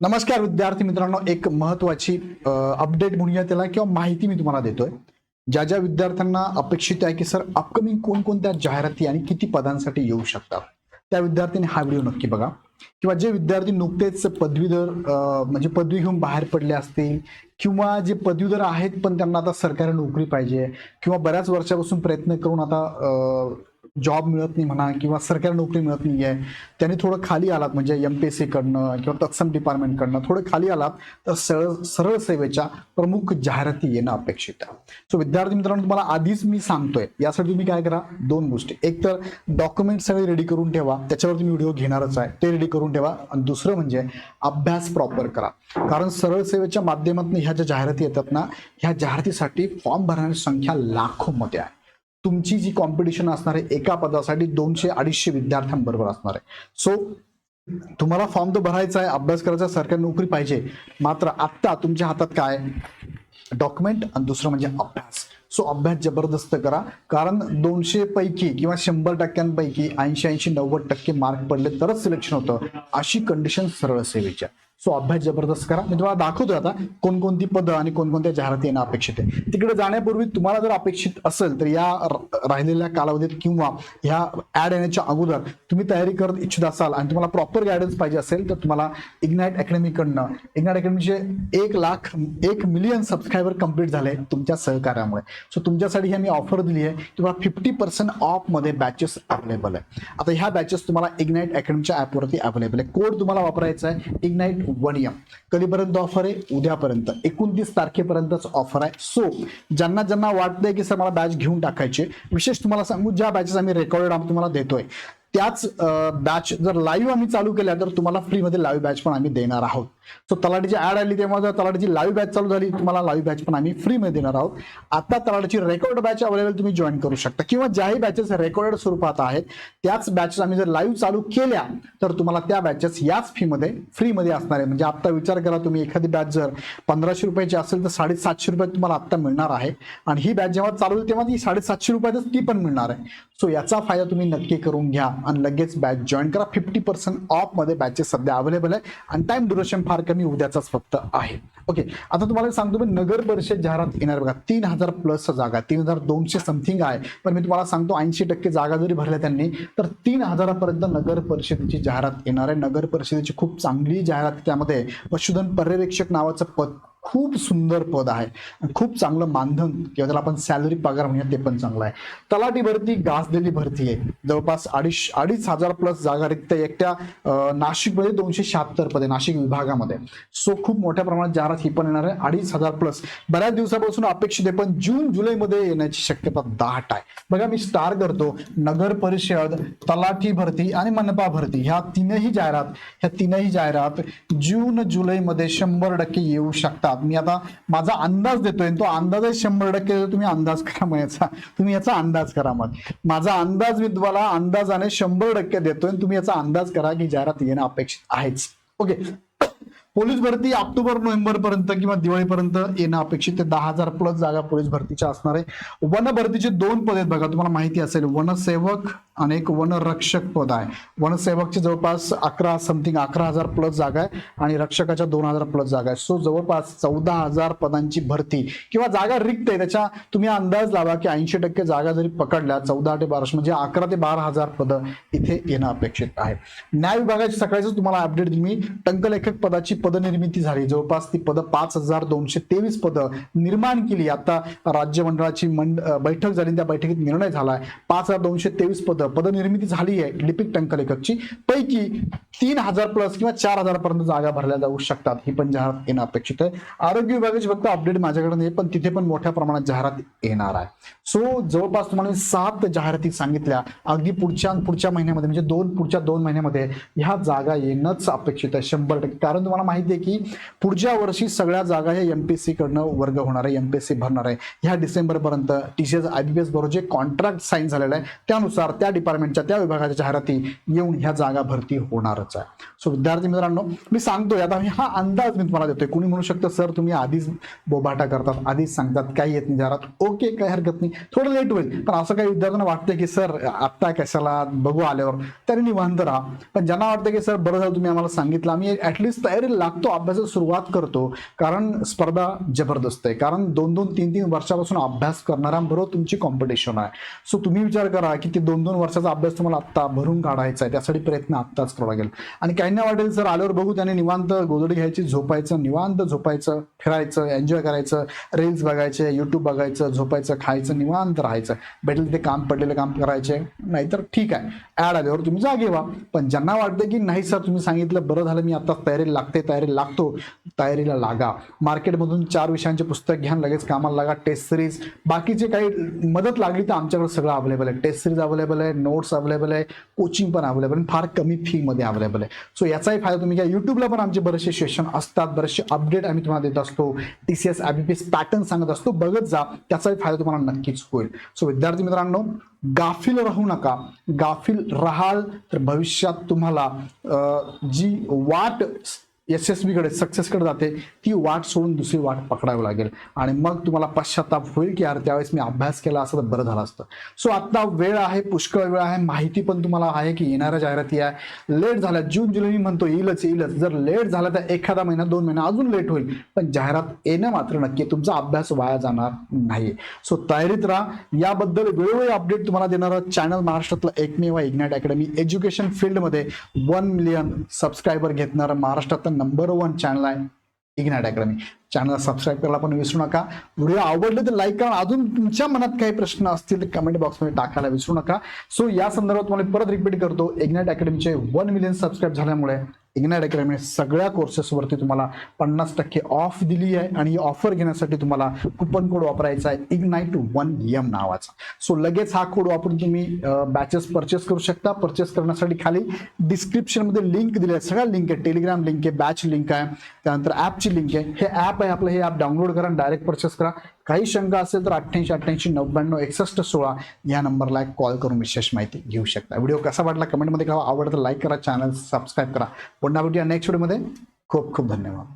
नमस्कार विद्यार्थी मित्रांनो एक महत्वाची अपडेट म्हणूया त्याला किंवा माहिती मी तुम्हाला देतोय. ज्या ज्या विद्यार्थ्यांना अपेक्षित आहे की सर अपकमिंग कोणकोणत्या जाहिराती आणि किती पदांसाठी येऊ शकतात? त्या विद्यार्थ्यांनी हा व्हिडिओ नक्की बघा. किंवा जे विद्यार्थी नुकतेच पदवीधर म्हणजे पदवी घेऊन बाहेर पडले असतील किंवा जे पदवीधर आहेत पण त्यांना आता सरकारी नोकरी पाहिजे किंवा बऱ्याच वर्षापासून प्रयत्न करून आता जॉब मिळत नाही म्हणा किंवा सरकारी नोकरी मिळत नाही आहे त्यांनी थोडं खाली आलात म्हणजे एम पी एस सीकडनं किंवा तत्सम डिपार्टमेंटकडनं थोडं खाली आलात तर सरळ सरळ सेवेच्या प्रमुख जाहिराती येणं अपेक्षित आहे. सो विद्यार्थी मित्रांनो तुम्हाला आधीच मी सांगतोय यासाठी तुम्ही काय करा दोन गोष्टी. एक तर डॉक्युमेंट सगळे रेडी करून ठेवा त्याच्यावर तुम्ही व्हिडिओ घेणारच आहे ते रेडी करून ठेवा. आणि दुसरं म्हणजे अभ्यास प्रॉपर करा. कारण सरळ सेवेच्या माध्यमातून ह्या ज्या जाहिराती येतात ना ह्या जाहिरातीसाठी फॉर्म भरण्याची संख्या लाखोमध्ये आहे. तुमची जी कॉम्पिटिशन असणार आहे एका पदासाठी दोनशे अडीचशे विद्यार्थ्यांबरोबर असणार आहे. सो तुम्हाला फॉर्म तर भरायचा आहे अभ्यास करायचा सरकारी नोकरी पाहिजे. मात्र आत्ता तुमच्या हातात काय डॉक्युमेंट आणि दुसरं म्हणजे अभ्यास. सो अभ्यास जबरदस्त करा. कारण दोनशे पैकी किंवा शंभर टक्क्यांपैकी ऐंशी ऐंशी नव्वद टक्के मार्क पडले तरच सिलेक्शन होतं. अशी कंडिशन सरळ सेवेच्या सो अभ्यास जबरदस्त करा. मी तुम्हाला दाखवतोय आता कोणकोणती पदं आणि कोणकोणत्या जाहिराती येणं अपेक्षित आहे. तिकडे जाण्यापूर्वी तुम्हाला जर अपेक्षित असेल तर या राहिलेल्या कालावधीत किंवा ह्या ऍड येण्याच्या अगोदर तुम्ही तयारी करत इच्छित असाल आणि तुम्हाला प्रॉपर गायडन्स पाहिजे असेल तर तुम्हाला इग्नाइट अकॅडमीकडनं इग्नाइट अकॅडमीचे एक लाख एक मिलियन सबस्क्रायबर कंप्लीट झाले तुमच्या सहकार्यामुळे. सो तुमच्यासाठी ही मी ऑफर दिली आहे. तुम्हाला फिफ्टी पर्सेंट ऑफमध्ये बॅचेस अवेलेबल आहे आता ह्या बॅचेस तुम्हाला इग्नाइट अकॅडमीच्या ॲपवरती अवेलेबल आहे कोड तुम्हाला वापरायचा आहे. Ignite one M. कधीपर्यंत ऑफर आहे? उद्यापर्यंत. एकोणतीस तारखेपर्यंतच ऑफर आहे. सो ज्यांना ज्यांना वाटतंय की सर मला बॅच घेऊन टाकायचे विशेष तुम्हाला सांगू ज्या बॅचेस आम्ही रेकॉर्डेड आम्ही तुम्हाला देतोय त्याच बॅच जर लाईव्ह आम्ही चालू केल्या तर तुम्हाला फ्रीमध्ये लाईव्ह बॅच पण आम्ही देणार आहोत. सो तलाडीची ऍड आली तेव्हा जर तलाडीची लाईव्ह बॅच चालू झाली तुम्हाला लाईव्ह बॅच पण आम्ही फ्रीमध्ये देणार आहोत. आता तलाडीची रेकॉर्ड बॅच अवेलेबल तुम्ही जॉईन करू शकता. किंवा ज्याही बॅचेस रेकॉर्डेड स्वरूपात आहेत त्याच बॅचेस आम्ही जर लाईव्ह चालू केल्या तर तुम्हाला त्या बॅचेस याच फीमध्ये फ्रीमध्ये असणार आहे. म्हणजे आता विचार करा तुम्ही एखादी बॅच जर पंधराशे रुपयाची असेल तर साडेसातशे रुपयात तुम्हाला आत्ता मिळणार आहे. आणि ही बॅच जेव्हा चालू होईल तेव्हा ती साडेसातशे रुपयातच ती पण मिळणार आहे. सो याचा फायदा तुम्ही नक्की करून घ्या. आणि लगेच बॅच जॉईन करा. फिफ्टी पर्सेंट ऑफमध्ये बॅचेस सध्या अवेलेबल आहे आणि टाइम ड्युरेशन फार कमी उद्याचाच फक्त आहे. ओके आता तुम्हाला सांगतो मी नगर परिषद जाहिरात येणार बघा. तीन हजार प्लस जागा तीन हजार दोनशे समथिंग आहे. पण मी तुम्हाला सांगतो ऐंशी टक्के जागा जरी भरल्या त्यांनी तर तीन हजारापर्यंत नगर परिषदेची जाहिरात येणार आहे. नगर परिषदेची खूप चांगली जाहिरात त्यामध्ये पशुधन पर्यवेक्षक नावाचं पद खूप सुंदर पद आहे. खूप चांगलं मानधन किंवा त्याला आपण सॅलरी पगार म्हणूया ते पण चांगलं आहे. तलाठी भरती गाजलेली भरती आहे. जवळपास अडीच अडीच हजार प्लस जागा रिक्त एकट्या नाशिकमध्ये दोनशे शहात्तर पदे नाशिक विभागामध्ये. सो खूप मोठ्या प्रमाणात जाहिरात ही पण येणार आहे. अडीच हजार प्लस बऱ्याच दिवसापासून अपेक्षित आहे पण जून जुलैमध्ये येण्याची शक्यता दाट आहे. बघा मी स्टार करतो. नगर परिषद तलाठी भरती आणि मनपा भरती. ह्या तीनही जाहिरात ह्या तीनही जाहिरात जून जुलैमध्ये शंभर टक्के येऊ शकतात. मी आता माझा अंदाज देतोय तो अंदाज शंभर टक्के तुम्ही अंदाज करा मग याचा तुम्ही याचा अंदाज करा मग. माझा अंदाज मी तुम्हाला अंदाजाने शंभर टक्के देतोय तुम्ही याचा अंदाज करा की जाहिरात येणं अपेक्षित आहेच. ओके. पोलीस भरती ऑक्टोबर नोव्हेंबर पर्यंत किंवा दिवाळीपर्यंत येणं अपेक्षित दहा हजार प्लस जागा पोलीस भरतीच्या असणार आहे. वन भरतीचे दोन पद आहेत बघा तुम्हाला माहिती असेल. वनसेवक आणि एक वनरक्षक पद आहे. वनसेवकचे जवळपास अकरा समथिंग अकरा हजार प्लस जागा आहे आणि रक्षकाच्या दोन हजार प्लस जागा आहे. सो जवळपास चौदा हजार पदांची भरती किंवा जागा रिक्त आहे. त्याच्या तुम्ही अंदाज लावा की ऐंशी टक्के जागा जरी पकडल्या चौदा ते बाराशे म्हणजे अकरा ते बारा हजार पदं इथे येणं अपेक्षित आहे. न्याय विभागाची सकाळीच तुम्हाला अपडेट दिली. मी टंकलेखक पदाची पदनिर्मिती झाली. जवळपास ती पदं पाच हजार दोनशे तेवीस पदं निर्माण केली. आता राज्य मंडळाची मंड बैठक झाली त्या बैठकीत निर्णय झाला आहे. पाच हजार दोनशे तेवीस पदं पदनिर्मिती झाली आहे लिपिक टंकलेखकची पैकी तीन हजार प्लस किंवा चार हजारपर्यंत जागा भरल्या जाऊ शकतात. ही पण जाहिरात येणं अपेक्षित आहे. आरोग्य विभागाची फक्त अपडेट माझ्याकडे नाही पण तिथे पण मोठ्या प्रमाणात जाहिरात येणार आहे. सो जवळपास तुम्हाला सात जाहिराती सांगितल्या. अगदी पुढच्या पुढच्या महिन्यामध्ये म्हणजे दोन पुढच्या दोन महिन्यामध्ये ह्या जागा येणंच अपेक्षित आहे शंभर टक्के. कारण तुम्हाला माहिती आहे की पुढच्या वर्षी सगळ्या जागा ह्या एमपीएससी कडनं वर्ग होणार आहे एमपीएससी भरणार आहे. ह्या डिसेंबर पर्यंत T C S I B P S बरोबर जे कॉन्ट्रॅक्ट साईन झालेलं आहे त्यानुसार त्या डिपार्टमेंटच्या त्या विभागाच्या जाहिराती येऊन ह्या जागा भरती होणारच आहे. सो विद्यार्थी मित्रांनो मी सांगतोय आता मी हा अंदाज मी तुम्हाला देतोय. कुणी म्हणू शकतं सर तुम्ही आधीच बोबाटा करतात आधीच सांगतात काही येत नाही जाहिरात ओके काही हरकत नाही. थोडं लेट होईल पण असं काही विद्यार्थ्यांना वाटतं की सर आत्ता कशाला बघू आल्यावर? तरी निवांत राहा. पण ज्यांना वाटतं की सर बरं झालं तुम्ही आम्हाला सांगितलं आम्ही ऍटलिस्ट तयारी लागतो अभ्यासाला सुरुवात करतो. कारण स्पर्धा जबरदस्त आहे. कारण दोन दोन तीन तीन वर्षापासून अभ्यास करणाऱ्यांबरोबर तुमची कॉम्पिटिशन आहे. सो तुम्ही विचार करा की ते दोन दोन वर्षाचा अभ्यास तुम्हाला आत्ता भरून काढायचा आहे त्यासाठी प्रयत्न आत्ताच करावा लागेल. आणि काहींना वाटेल सर आल्यावर बघू त्याने निवांत गोदडी घ्यायची झोपायचं निवांत झोपायचं फिरायचं एन्जॉय करायचं रील्स बघायचे युट्यूब बघायचं झोपायचं खायचं निवांत राहायचं. भेटेल ते काम पडलेलं काम करायचे नाहीतर ठीक आहे. ऍड आल्यावर तुम्ही जागे व्हा. पण ज्यांना वाटतं की नाही सर तुम्ही सांगितलं बरं झालं मी आता तयारीला लागते तयारीला लागतो तयारीला लागा. मार्केटमधून चार विषयांचे पुस्तक घ्या लगेच कामाला लागा टेस्ट सिरीज बाकीचे काही मदत लागली तर आमच्याकडे सगळं अवेलेबल आहे. टेस्ट सिरीज अवेलेबल आहे नोट्स अवेलेबल आहे कोचिंग पण अवेलेबल आहे फार कमी फीमध्ये अवेलेबल आहे. सो याचाही फायदा तुम्ही घ्या. युट्यूबला पण आमचे बरेचसे सेशन असतात बरेचसे अपडेट आम्ही तुम्हाला देत असतो. T C S P S pattern सांगत असतो. बघत जा त्याचाही फायदा तुम्हाला नक्कीच होईल. सो विद्यार्थी मित्रांनो गाफील राहू नका. गाफील राहाल तर भविष्यात तुम्हाला जी वाट एस एस बीकडे सक्सेसकडे जाते ती वाट सोडून दुसरी वाट पकडावी लागेल. आणि मग तुम्हाला पश्चाताप होईल की यार त्यावेळेस मी अभ्यास केला असं तर बरं झालं असतं. सो आत्ता वेळ आहे पुष्कळ वेळ आहे माहिती पण तुम्हाला आहे की येणाऱ्या जाहिराती आहे. लेट झाल्या जून जुलै मी म्हणतो येईलच येईलच. जर लेट झाला तर एखादा महिना दोन महिना अजून लेट होईल. पण जाहिरात येणं मात्र नक्की तुमचा अभ्यास वाया जाणार नाही. सो तयारीत राहा. याबद्दल वेळोवेळी अपडेट तुम्हाला देणारं चॅनल महाराष्ट्रातलं एकमेव इग्नाट अकॅडमी एज्युकेशन फील्डमध्ये वन मिलियन सबस्क्रायबर घेतणारं महाराष्ट्रातलं नंबर वन चॅनल आहे. इग्नाट अकॅडमी चॅनल सबस्क्राईब करायला पण विसरू नका. व्हिडिओ आवडले तर लाईक करा. अजून तुमच्या मनात काही प्रश्न असतील कमेंट बॉक्समध्ये टाकायला विसरू नका. सो या संदर्भात तुम्हाला परत रिपीट करतो. इग्नाट अकॅडमीचे वन मिलियन सबस्क्राईब झाल्यामुळे. इग्नाइट अकॅडमी सगळ्या कोर्सेसवरती तुम्हाला पन्नास टक्के ऑफ दिली आहे आणि ऑफर घेण्यासाठी तुम्हाला कुपन कोड वापरायचा आहे इग्नाईट वन एम नावाचा. सो लगेच हा कोड वापरून तुम्ही बॅचेस परचेस करू शकता. परचेस करण्यासाठी खाली डिस्क्रिप्शनमध्ये लिंक दिली आहे. सगळ्या लिंक आहे टेलिग्राम लिंक आहे बॅच लिंक आहे त्यानंतर ॲपची लिंक आहे. हे ॲप आहे आपलं. हे ॲप डाउनलोड करा डायरेक्ट परचेस करा. काही शंका असेल तर अठ्ठ्याऐंशी अठ्ठ्याऐंशी नव्याण्णव एकसष्ट सोळा या नंबरला कॉल करून विशेष माहिती घेऊ शकता. व्हिडिओ कसा वाटला कमेंटमध्ये कळवा. आवडतं लाईक करा. चॅनल सबस्क्राईब करा. पुन्हा भेटूया नेक्स्ट व्हिडिओमध्ये खूप खूप धन्यवाद.